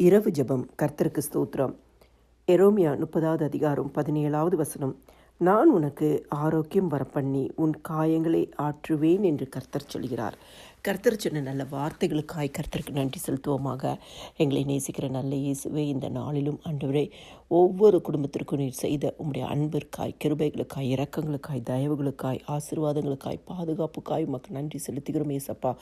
இரவு ஜபம் கர்த்தருக்கு ஸ்தோத்திரம். எரோமியா முப்பதாவது அதிகாரம் பதினேழாவது வசனம். நான் உனக்கு ஆரோக்கியம் வரப்பண்ணி உன் காயங்களை ஆற்றுவேன் என்று கர்த்தர் சொல்கிறார். கர்த்தர் சொன்ன நல்ல வார்த்தைகளுக்காய் கர்த்தருக்கு நன்றி செலுத்துவோமாக. எங்களை நேசிக்கிற நல்ல இயேசுவே இந்த நாளிலும் ஆண்டவரே ஒவ்வொரு குடும்பத்திற்கும் நீர் செய்த உம்முடைய அன்பிற்காய் கிருபைகளுக்காய் இரக்கங்களுக்காய் தயவுகளுக்காய் ஆசீர்வாதங்களுக்காய் பாதுகாப்புக்காய் உமக்கு நன்றி செலுத்துகிறோம் ஏசப்பா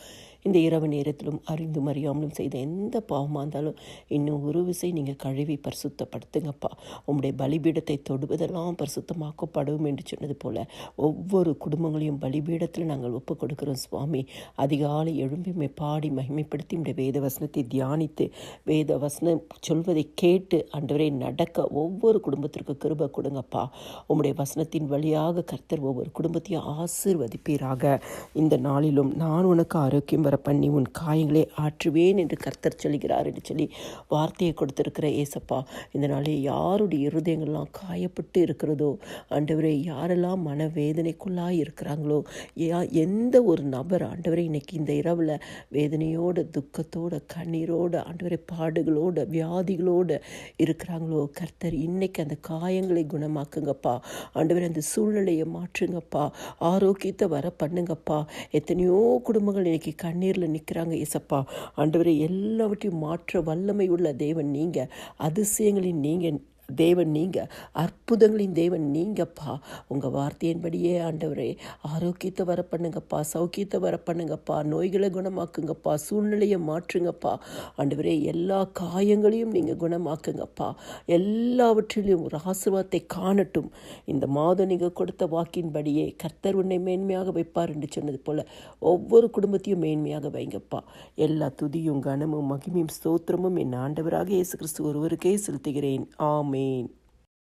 இந்த இரவு நேரத்திலும் அறிந்தும் அறியாமலும் செய்த எந்த பாவமாக இருந்தாலும் இன்னும் ஒரு விசை நீங்கள் கழுவி பரிசுத்தப்படுத்துங்கப்பா. உம்முடைய பலிபீடத்தை தொடுவதெல்லாம் பரிசுத்தமாக்கப்படும் என்று சொன்னது போல ஒவ்வொரு குடும்பங்களையும் பலிபீடத்தில் நாங்கள் ஒப்புக் கொடுக்கிறோம் சுவாமி. அதிகாலை எழும்பி பாடி மகிமைப்படுத்தி இந்த வேத வசனத்தை தியானித்து வேத வசனம் சொல்வதை கேட்டு அன்றுவரை நடக்க ஒவ்வொரு குடும்பத்திற்கு கிருபை கொடுங்கப்பா. உம்முடைய வசனத்தின் வழியாக கர்த்தர் ஒவ்வொரு குடும்பத்தையும் ஆசீர்வதிப்பீராக. இந்த நாளிலும் நான் உனக்கு ஆரோக்கியம் வர பண்ணி உன் காயங்களை ஆற்றுவேன் என்று கர்த்தர் சொல்கிறார் என்று சொல்லி வார்த்தையை கொடுத்திருக்கிற ஏசப்பா இந்த நாளில் யாருடைய இருதயங்கள்லாம் காயப்பட்டு இருக்கிறதோ ஆண்டவரே யாரெல்லாம் மனவேதனைக்குள்ளாக இருக்கிறாங்களோ யா எந்த ஒரு நபர் ஆண்டவரை இன்னைக்கு இந்த இரவில் வேதனையோட துக்கத்தோட கண்ணீரோட ஆண்டவரை பாடுகளோட வியாதிகளோடு இருக்கிறாங்களோ கர்த்தர் இன்னைக்கு அந்த காயங்களை குணமாக்குங்கப்பா. ஆண்டவரை அந்த சூழ்நிலையை மாற்றுங்கப்பா. ஆரோக்கியத்தை வர பண்ணுங்கப்பா எத்தனையோ குடும்பங்கள் இன்னைக்கு கண்ணீரில் நிற்கிறாங்க ஏசப்பா. ஆண்டவரை எல்லாவற்றையும் மாற்ற வல்லமை உள்ள தேவன் நீங்கள் அதிசயங்களின் நீங்கள் தேவன் நீங்கள் அற்புதங்களின் தேவன் நீங்கப்பா. உங்கள் வார்த்தையின்படியே ஆண்டவரே ஆரோக்கியத்தை வர பண்ணுங்கப்பா சௌக்கியத்தை வர பண்ணுங்கப்பா நோய்களை குணமாக்குங்கப்பா சூழ்நிலையை மாற்றுங்கப்பா. ஆண்டவரே எல்லா காயங்களையும் நீங்கள் குணமாக்குங்கப்பா. எல்லாவற்றிலும் ஒரு ஆசீர்வாதத்தை காணட்டும். இந்த மாதம் நீங்கள் கொடுத்த வாக்கின்படியே கர்த்தர் உன்னை மேன்மையாக வைப்பார் என்று சொன்னது போல் ஒவ்வொரு குடும்பத்தையும் மேன்மையாக வைங்கப்பா. எல்லா துதியும் கனமும் மகிமையும் ஸ்தோத்திரமும் என் ஆண்டவராக இயேசு கிறிஸ்து ஒருவருக்கே செலுத்துகிறேன். mean,